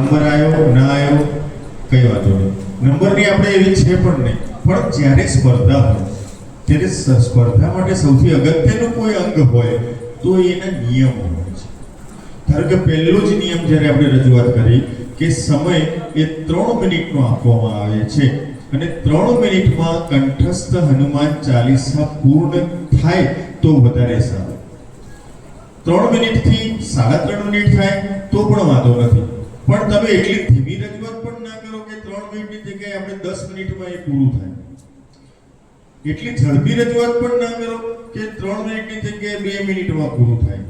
Number આવ્યો ના આવ્યો કઈ વાંધો નહીં. નંબરની આપણે એવી છે પણ નહીં. પણ જ્યારે સ્પર્ધા હોય, ત્યારે સ્પર્ધા માટે સૌથી અગત્યનું કોઈ અંગ હોય, તો એના નિયમો હોય છે. ધારો કે પહેલો જ નિયમ જ્યારે આપણે રજૂઆત કરી કે સમય એ ત્રણ મિનિટનો આપવામાં આવે છે અને ત્રણ મિનિટમાં કંઠસ્થ હનુમાન ચાલીસા પૂર્ણ થાય તો વધારે સારું. ત્રણ મિનિટથી સાડા ત્રણ મિનિટ થાય તો પણ વાંધો નથી. પણ તમે એટલી ધીમી રજૂઆત પણ ના કરો કે ત્રણ મિનિટની જગ્યાએ આપણે દસ મિનિટમાં એ પૂરું થાય. એટલી ઝડપી રજૂઆત પણ ના કરો કે ત્રણ મિનિટની જગ્યાએ બે મિનિટમાં પૂરું થાય.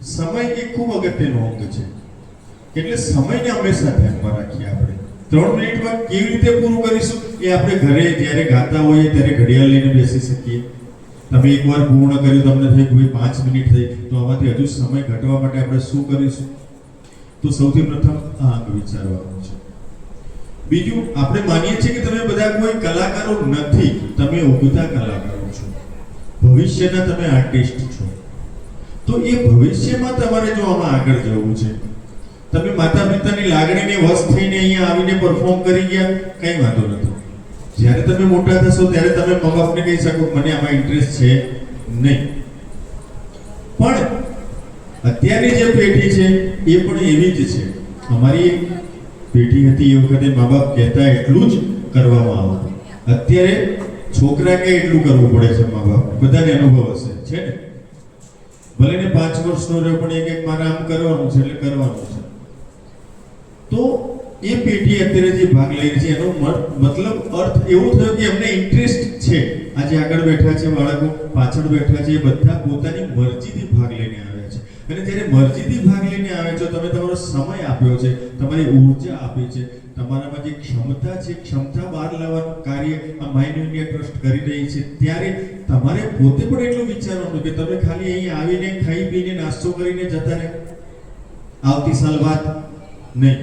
સમય એ ખૂબ અગત્યનો અંગ છે. એટલે સમયને હંમેશા ધ્યાનમાં રાખીએ આપણે. ત્રણ મિનિટમાં કેવી રીતે પૂરું કરીશું એ આપણે ઘરે જ્યારે ગાતા હોઈએ ત્યારે ઘડિયાળ લઈને બેસી શકીએ. તમે એકવાર પૂર્ણ કર્યું, તમને થઈ કોઈ પાંચ મિનિટ થઈ. તો આમાંથી હજુ સમય ઘટવા માટે આપણે શું કરીશું? તો સૌથી પ્રથમ આ વિચારવાનું છે. બીજું, આપણે માનીએ છીએ કે તમે બધા કોઈ કલાકારો નથી, તમે ઉગતા કલાકારો છો. ભવિષ્યના તમે આર્ટિસ્ટ છો. તો એ ભવિષ્યમાં તમારે જો આમાં આગળ જવું છે, તમે માતા પિતાની લાગણીને વશ થઈને અહીંયા આવીને પરફોર્મ કરી ગયા, કંઈ વાંધો નથી. જ્યારે તમે મોટા થશો, ત્યારે તમે મા બાપને કહી શકો મને આમાં ઇન્ટરેસ્ટ છે નહીં. પણ અત્યારની જે પેઢી છે, એ પણ એવી જ છે. અમારી પેઢી હતી, એ વખતે મા બાપ કહેતા એટલું જ કરવામાં આવતું. અત્યારે છોકરા કે એટલું કરવું પડે છે મા બાપ? બધાને અનુભવ હશે, છે ને? ભલે ને પાંચ વર્ષનો રહ્યો, પણ એક એક મારે આમ કરવાનું છે, એટલે કરવાનું છે. તો એ પેઢી અત્યારે જે ભાગ લઈ રહી છે, એનો મતલબ અર્થ એવો થયો કે એમને ઇન્ટરેસ્ટ છે. આજે આગળ બેઠા છે બાળકો પાછળ બેઠા છે એ બધા પોતાની મરજીથી ભાગ લઈને આવ્યા છે અને જ્યારે મરજીથી ભાગ લઈને આવે છો, તમે તમારો સમય આપ્યો છે, તમારી ઊર્જા આપી છે, તમારામાં જે ક્ષમતા છે, ક્ષમતા બહાર લાવવાનું કાર્ય આ માઇન્ડ ઇન્ડિયા ટ્રસ્ટ કરી રહી છે, ત્યારે તમારે પોતે પણ એટલું વિચારવાનું કે તમે ખાલી અહીં આવીને ખાઈ પીને નાસ્તો કરીને જતા રહે. આવતી સાલ વાત નહીં.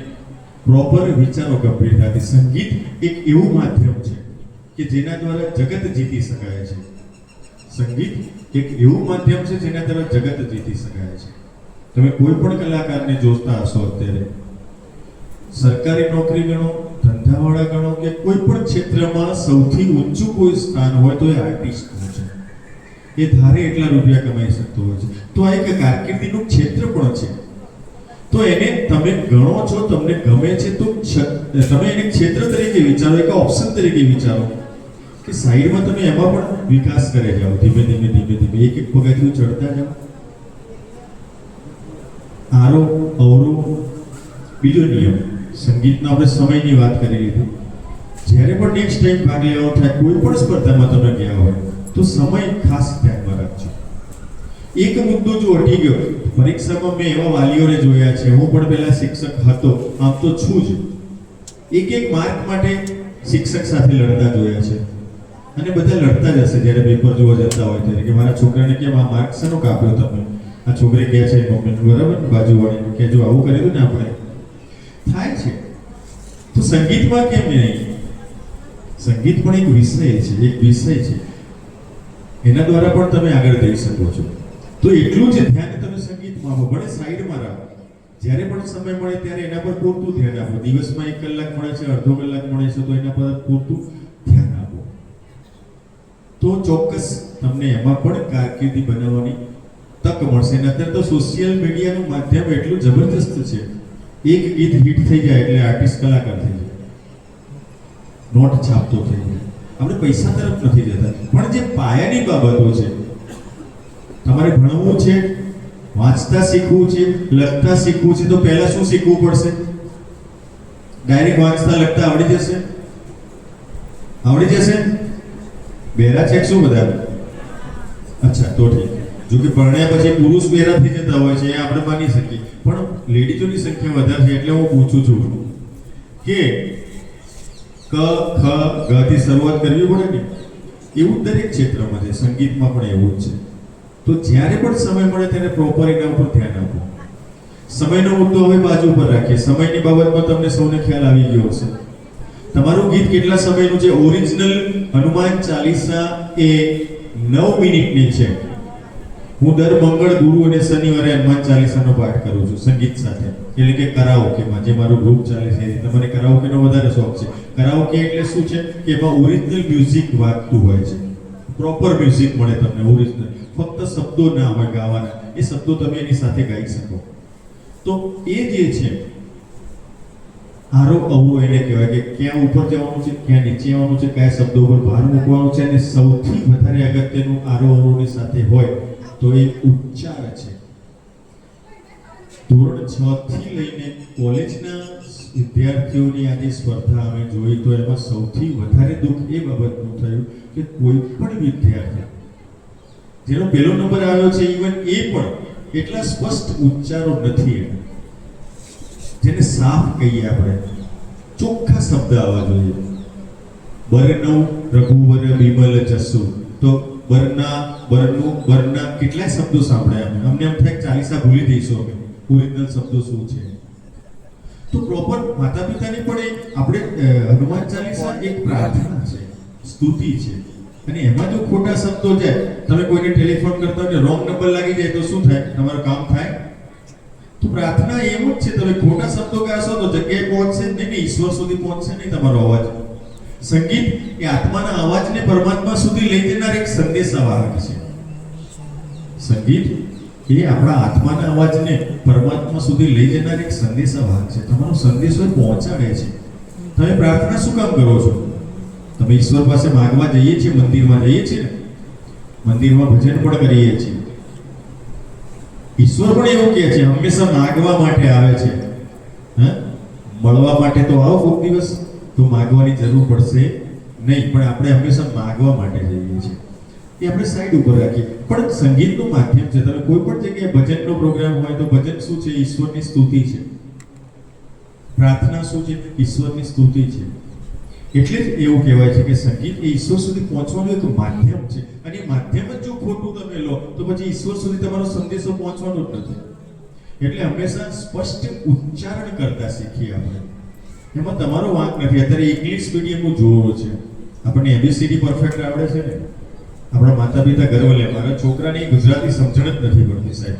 પ્રોપર વિચારો ગંભીરતાથી સંગીત એક એવું માધ્યમ છે કે જેના દ્વારા જગત જીતી શકાય છે. સંગીત એક એવું માધ્યમ છે જેના દ્વારા જગત જીતી શકાય છે. તમે કોઈ પણ કલાકારને જોતા હશો અત્યારે, સરકારી નોકરી ગણો, ધંધાવાળા ગણો કે કોઈ પણ ક્ષેત્રમાં સૌથી ઊંચું કોઈ સ્થાન હોય તો એ આર્ટિસ્ટનું છે. એ ધારે એટલા રૂપિયા કમાઈ શકતો હોય છે. તો આ એક કારકિર્દીનું ક્ષેત્ર પણ છે. તો એને તમે ગણો છો, તમને ગમે છે, તો તમે એને ક્ષેત્ર તરીકે વિચારો, એક ઓપ્શન તરીકે વિચારો કે સાઈડમાં તમે એમાં પણ વિકાસ કરે જાઓ, ધીમે ધીમે ધીમે ધીમે એક એક પગથિયું ચડતા જાઓ. આરો અવરો, બીજો નિયમ. સંગીતનો આપણે સમયની વાત કરી લીધી. જ્યારે પણ નેક્સ્ટ ટાઈમ ભાગ લેવાનો થાય, કોઈ પણ સ્પર્ધામાં તમે ગયા હોય, તો સમય ખાસ ધ્યાનમાં રાખજો. એક મુદ્દો જો અટી ગયો, પરીક્ષામાં મેં એવા વાલીઓને જોયા છે, હું પણ પહેલા શિક્ષક હતો, આમ તો છું જ. એક એક માર્ક માટે શિક્ષક સાથે લડતા જોયા છે. અને બધા લડતા જ હશે જ્યારે પેપર જોવા જતા હોય ત્યારે, કે મારા છોકરાને કેમ આ માર્ક શાનો કાપ્યો તમે? આ છોકરી કહે છે, મમ્મી બરાબર બાજુવાળી કે જો આવું કર્યું ને આપણે. થાય છે. તો સંગીતમાં કેમ નહીં? સંગીત પણ એક વિષય છે, એક વિષય છે. એના દ્વારા પણ તમે આગળ જઈ શકો છો. તો એટલું જ ધ્યાન તમે સંગીતમાં આપો, ભલે સાઈડમાં રાખો. જ્યારે પણ સમય મળે ત્યારે એના પર પૂરતું ધ્યાન આપો. દિવસમાં એક કલાક મળે છે, અડધો કલાક મળે છે, તો એના પર પૂરતું ધ્યાન આપો. તો ચોક્કસ તમને એમાં પણ કારકિર્દી બનાવવાની તક મળશે. અને અત્યારે તો સોશિયલ મીડિયાનું માધ્યમ એટલું જબરદસ્ત છે. એક ગીત હિટ થઈ જાય એટલે આર્ટિસ્ટ કલાકાર થઈ જાય. નોટ છાપતો થઈ જાય. આપણે પૈસા તરફ નથી જતા. પણ જે પાયાની બાબતો છે, તમારે ભણવું છે, વાંચતા શીખવું છે, લખતા શીખવું છે, તો પહેલા શું શીખવું પડશે? ડાયરેક્ટ વાંચતા, લખતા આવડી જશે? આવડી જશે? બેરા છે શું બધા અચ્છા, તો ઠીક જો કે પરણ્યા પછી પુરુષ બેરા થઈ જતા હોય છે, એ આપણે માની શકીએ. પણ લેડીઝોની સંખ્યા વધારે છે એટલે હું પૂછું છું કે ક, ખ ગ થી શરૂઆત કરવી પડે ને, એવું દરેક ક્ષેત્રમાં છે, સંગીતમાં પણ એવું જ છે. તો જ્યારે પણ સમય મળે ત્યારે પ્રોપર એના ઉપર ધ્યાન આપો. સમયનો મુદ્દો હવે બાજુ પર રાખીએ. સમયની બાબતમાં તમને સૌને ખ્યાલ આવી ગયો હશે. તમારું ગીત કેટલા સમયનું છે? ઓરિજિનલ હનુમાન ચાલીસા એ નવ મિનિટની છે. હું દર મંગળ ગુરુ અને શનિવારે હનુમાન ચાલીસાનો પાઠ કરું છું, સંગીત સાથે. એટલે કે કરાઓકેમાં જે મારું ગ્રુપ ચાલે છે એ રીતે મને કરાઓકેનો વધારે શોખ છે. કરાઓકે એટલે શું છે કે એમાં ઓરિજિનલ મ્યુઝિક વાગતું હોય છે. પ્રોપર મ્યુઝિક મળે તમને ઓરિજિનલ ફક્ત શબ્દો ના હોય ગાવાના, એ શબ્દો તમે એની સાથે ગાઈ શકો. તો એ જે છે, આરો અવરો એને કહેવાય કે ક્યાં ઉપર જવાનું છે, ક્યાં નીચે આવવાનું છે, કયા શબ્દો ઉપર ભાર મૂકવાનો છે, અને સૌથી વધારે અગત્યનું આરો અવરોની સાથે હોય તો એ ઉચ્ચાર છે. ધોરણ છ થી લઈને કોલેજના વિદ્યાર્થીઓની આજે સ્પર્ધા અમે જોઈ તો એમાં સૌથી વધારે દુઃખ એ બાબતનું થયું કે કોઈ પણ વિદ્યાર્થી, જેનો પહેલો નંબર આવ્યો છે ઇવન એ પણ એટલા સ્પષ્ટ ઉચ્ચારો નથી જેને સાફ કહીએ આપણે, ચોખ્ખા શબ્દ આવવા જોઈએ. બરનવ રઘુવર બિમલ જસુ. તો બરના બરનું બરના કેટલાય શબ્દો સાંભળ્યા અમે અમને એમ થાય ચાલીસા ભૂલી દઈશું અમે. ઓરિજિનલ શબ્દો શું છે? તો પ્રોપર માતા પિતાની પણ એક આપણે હનુમાન ચાલીસા એક પ્રાર્થના છે, સ્તુતિ છે. અને એમાં જો ખોટા શબ્દો જાય, તમે કોઈને ટેલિફોન કરતા હોય રોંગ નંબર લાગી જાય તો શું થાય? તમારું કામ થાય? તો પ્રાર્થના એવું જ છે, તમે ખોટા શબ્દો કહેશો તો જગ્યાએ પહોંચશે નહીં ઈશ્વર સુધી પહોંચશે નહીં તમારો અવાજ. સંગીત એ આત્માના અવાજને પરમાત્મા સુધી લઈ જનાર એક સંદેશાવાહક છે. સંગીત એ આપણા આત્માના અવાજને પરમાત્મા સુધી લઈ જનાર એક સંદેશાવાહક છે. તમારો સંદેશો પહોંચાડે છે. તમે પ્રાર્થના શું કામ કરો છો? તમે ઈશ્વર પાસે માંગવા જઈએ છીએ, મંદિરમાં જઈએ છીએ ને? મંદિરમાં ભજન પણ કરીએ છીએ. ઈશ્વર પણ એવું કહે છે, હંમેશા માગવા માટે આવે છે. હે? મળવા માટે તો આવો કોઈક દિવસ. તો માગવાની જરૂર પડશે નહીં, પણ આપણે હંમેશા માગવા માટે જઈએ છીએ. એ આપણે સાઈડ ઉપર રાખીએ. પણ સંગીતનું માધ્યમ છે, તમે કોઈ પણ જગ્યાએ ભજનનો પ્રોગ્રામ હોય તો ભજન શું છે? ઈશ્વરની સ્તુતિ છે. પ્રાર્થના શું છે? ઈશ્વરની સ્તુતિ છે. એટલે જ એવું કહેવાય છે કે સંગીત એ ઈશ્વર સુધી પહોંચવાનું એક માધ્યમ છે. અને એ માધ્યમ જ જો ખોટું તમે લો, તો પછી ઈશ્વર સુધી તમારો સંદેશો પહોંચવાનો જ નથી. એટલે હંમેશા સ્પષ્ટ ઉચ્ચારણ કરતા શીખીએ આપણે. એમાં તમારો વાંક નથી. અત્યારે ઇંગ્લિશ મીડિયમનું જોવો છે. આપણને એબીસીડી પરફેક્ટ આવડે છે ને? આપણા માતા પિતા ગર્વ લે. મારા છોકરાને ગુજરાતી સમજણ જ નથી પડતી સાહેબ.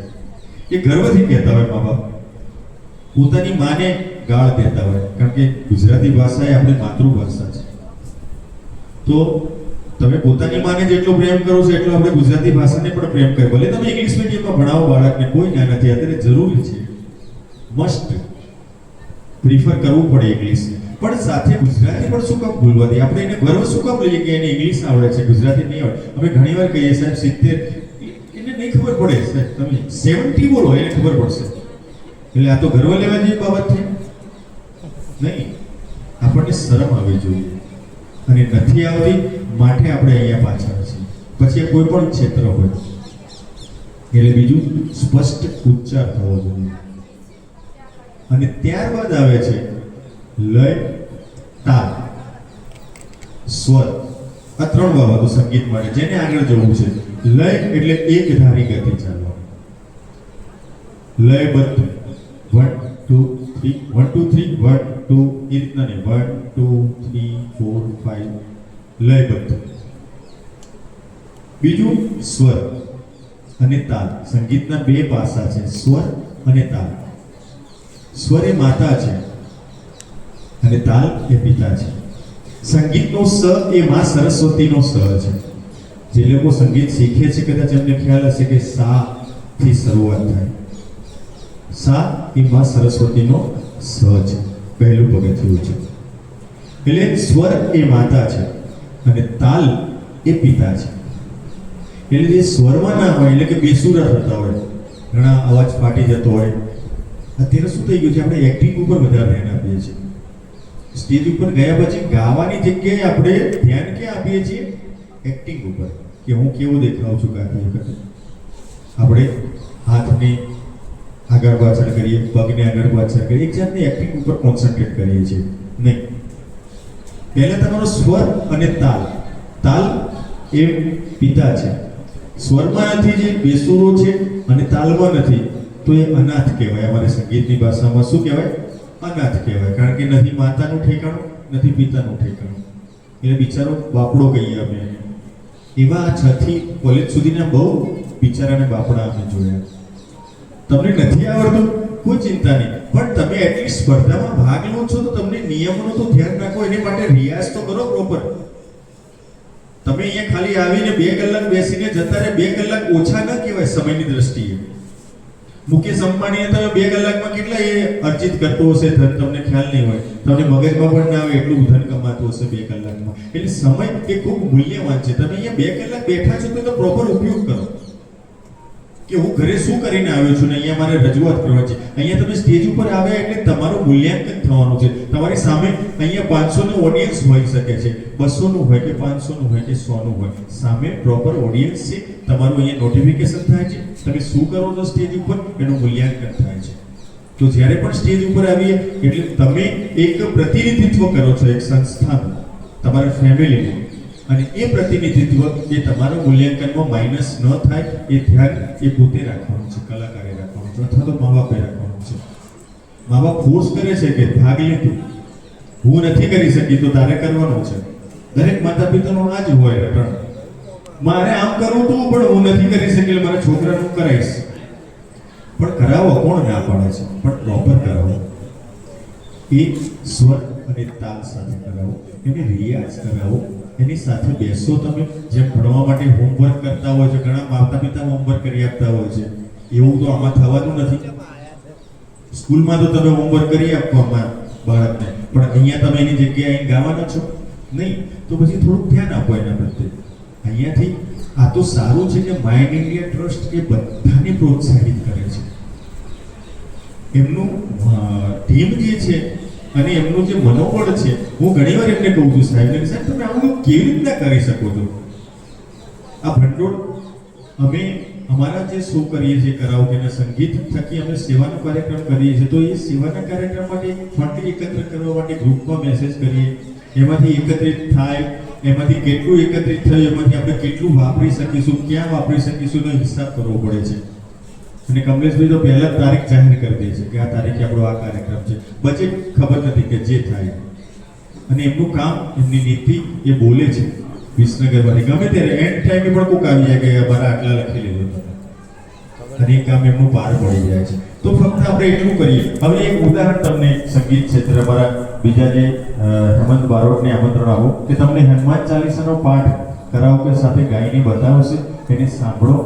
એ ગર્વથી કહેતા હોય મા બાપ. પોતાની માને ગાળ દેતા હોય. કારણ કે ગુજરાતી ભાષા એ આપણી માતૃભાષા છે. તો તમે પોતાની માને જેટલો પ્રેમ કરો છો એટલો આપણે ગુજરાતી ભાષાને પણ પ્રેમ કરે ભલે તમે ઇંગ્લિશ મીડિયમમાં ભણાવો બાળકને, કોઈ ના નથી. અત્યારે જરૂરી છે. મસ્ટ પ્રિફર કરવું પડે ઇંગ્લિશ પણ સાથે ગુજરાતી પણ શું કામ ભૂલવા દે આપણે એને ગર્વ શું કામ લઈએ કે એને ઇંગ્લિશ આવડે છે, ગુજરાતી નહીં આવડે? અમે ઘણીવાર કહીએ સાહેબ, સિત્તેર એને નહીં ખબર પડે. સાહેબ, તમે સેવન્ટી બોલો, એને ખબર પડશે. એટલે આ તો ગર્વ લેવા જેવી બાબત છે. નહીં. આપણને શરમ આવવી જોઈએ. અને નથી આવતી, માટે આપણે અહીંયા પાછળ છીએ. પછી કોઈ પણ ક્ષેત્ર હોય. એટલે બીજું સ્પષ્ટ ઉચ્ચાર થવો જોઈએ. અને ત્યારબાદ આવે છે લય તાલ સ્વર. આ ત્રણ બાબતો સંગીત માટે. જેને આગળ જવું છે. લય એટલે એક ધારી ગતિ ચાલવા. લયબદ્ધ one two three one two three one two એ રીતના ને one two three four five લયબદ્ધ બીજું સ્વર અને તાલ. સંગીતના બે પાસા છે. સ્વર અને તાલ. સ્વર એ માતા છે અને તાલ એ પિતા છે. સંગીતનો સ એ માં સરસ્વતીનો સ છે. જે લોકો સંગીત શીખે છે, કદાચ એમને ખ્યાલ હશે કે સા થી શરૂઆત થાય. સા એ માં સરસ્વતીનો સ છે. પહેલું પગથિયું છે. એટલે સ્વર એ માતા છે અને તાલ એ પિતા છે. એટલે જે સ્વરમાં ના હોય, એટલે કે બેસુરા થતા હોય, ઘણા અવાજ ફાટી જતો હોય અત્યારે શું થઈ ગયું છે? આપણે એક્ટિંગ ઉપર વધારે ધ્યાન આપીએ છીએ. સ્ટેજ ઉપર ગયા પછી ગાવાની જગ્યાએ આપણે ધ્યાન ક્યાં આપીએ છીએ? એક્ટિંગ ઉપર. કે હું કેવો દેખાઉં છું ગાતી વખતે? આપણે હાથને આગળ પાછળ કરીએ, પગને આગળ પાછળ કરીએ, એક જાતની એક્ટિંગ ઉપર કોન્સન્ટ્રેટ કરીએ છીએ. નહીં. પહેલા તમારો સ્વર અને તાલ. તાલ એ પિતા છે. સ્વરમાં નથી જે બેસુરો છે અને તાલમાં નથી. તો એ અનાથ કહેવાય. અમારે સંગીતની ભાષામાં શું કહેવાય? અનાથ કહેવાય. કારણ કે નથી માતાનું ઠેકાણું, નથી પિતાનું ઠેકાણું. એને બિચારો બાપડો કહીએ અમે. એને. એવા છથી કોલેજ સુધીના બહુ બિચારાને બાપડા અમે જોયા. તમને નથી આવડતું? કોઈ ચિંતા નહીં. પણ તમે એટલી સ્પર્ધામાં ભાગ લો છો તો તમને નિયમોનું તો ધ્યાન રાખો. એની માટે રિયાઝ તો કરો પ્રોપર તમે અહીંયા ખાલી આવીને બે કલાક બેસીને જતા રહે. બે કલાક ઓછા ન કહેવાય સમયની દ્રષ્ટિએ. મુકેશ અંબાણીએ તમે બે કલાકમાં કેટલા એ અર્જિત કરતો હશે ધન તમને ખ્યાલ નહીં હોય. તમને મગજમાં પણ ના આવે એટલું ધન કમાતું હશે બે કલાકમાં. એટલે સમય એ ખૂબ મૂલ્યવાન છે. તમે અહીંયા બે કલાક બેઠા છો તો પ્રોપર ઉપયોગ કરો. કે હું ઘરે શું કરીને આવ્યો છું ને અહીંયા મારે રજૂઆત કરવા છે. અહીંયા તમે સ્ટેજ ઉપર આવ્યા એટલે તમારું મૂલ્યાંકન થવાનું છે. તમારી સામે અહીંયા પાંચસોનું ઓડિયન્સ હોઈ શકે છે. બસોનું હોય કે પાંચસોનું હોય કે સોનું હોય. સામે પ્રોપર ઓડિયન્સ છે. તમારું અહીંયા નોટિફિકેશન થાય છે. તમે શું કરો છો સ્ટેજ ઉપર? એનું મૂલ્યાંકન થાય છે. તો જ્યારે પણ સ્ટેજ ઉપર આવીએ, એટલે તમે એક પ્રતિનિધિત્વ કરો છો એક સંસ્થાનું. તમારા ફેમિલીનું અને એ પ્રતિનિધિત્વ એ તમારા મૂલ્યાંકનમાં માઇનસ ન થાય, એ ધ્યાન એ પોતે રાખવાનું છે, કલાકારે રાખવાનું છે, અથવા તો મા બાપે રાખવાનું છે. મા બાપ ફોર્સ કરે છે કે ભાગ લીધું હું નથી કરી શકી તો તારે કરવાનું છે. દરેક માતા પિતાનો આ જ હોય રટણ. મારે આમ કરવું તું પણ હું નથી કરી શકી મારા છોકરાનું કરાવીશ. પણ કરાવો, કોણ ના પાડે છે? પણ પ્રોપર કરાવો. એ સ્વર અને તાલ સાથે કરાવો. એને રિયાઝ કરાવો. એની સાથે બેસો તમે. જેમ ભણવા માટે હોમવર્ક કરતા હોય છે, ઘણા માતા પિતા હોમવર્ક કરી આપતા હોય છે. એવું તો આમાં થવાનું નથી. સ્કૂલમાં તો તમે હોમવર્ક કરી આપો આમાં બાળકને. પણ અહીંયા તમે એની જગ્યાએ અહીં ગાવાના છો? નહીં. તો પછી થોડુંક ધ્યાન આપો એના પ્રત્યે. અહીંયાથી આ તો સારું છે કે માઇન્ડ ઇન્ડિયા ટ્રસ્ટ એ બધાને પ્રોત્સાહિત કરે છે. એમનું ટીમ જે છે અને એમનું જે મનોબળ છે, હું ઘણીવાર એમને કહું છું સાહેબ કે સાહેબ, તમે આવું કેવી રીતના કરી શકો છો? આ ભંડોળ અમે અમારા જે શો કરીએ છીએ કરાઓકેના સંગીત થકી અમે સેવાનો કાર્યક્રમ કરીએ છીએ, તો એ સેવાના કાર્યક્રમ માટે ફંડ એકત્ર કરવા માટે ગ્રુપમાં મેસેજ કરીએ. એમાંથી એકત્રિત થાય, એમાંથી કેટલું એકત્રિત થયું, એમાંથી આપણે કેટલું વાપરી શકીશું, ક્યાં વાપરી શકીશું, એનો હિસાબ કરવો પડે છે. અને કમલેશભાઈ તો પહેલા જ તારીખ જાહેર કરી દે છે કે આ તારીખે આપણો આ કાર્યક્રમ છે. બજેટ ખબર નથી કે જે થાય. અને એમનું કામ, એમની નીતિ એ બોલે છે વિસનગરમાંથી ગમે ત્યારે એન્ડ ટાઈમે પણ કોઈક આવી જાય કે અમારા આટલા લખી લેવું અને એ કામ એમનું પાર પડી જાય છે. તો ફક્ત આપણે એટલું કરીએ. હવે એક ઉદાહરણ તમને સંગીત ક્ષેત્રે અમારા બીજા જે હેમંત બારોટને આમંત્રણ આપો કે તમને હનુમાન ચાલીસાનો પાઠ કરાઓકે સાથે ગાઈને બતાવશે, એને સાંભળો.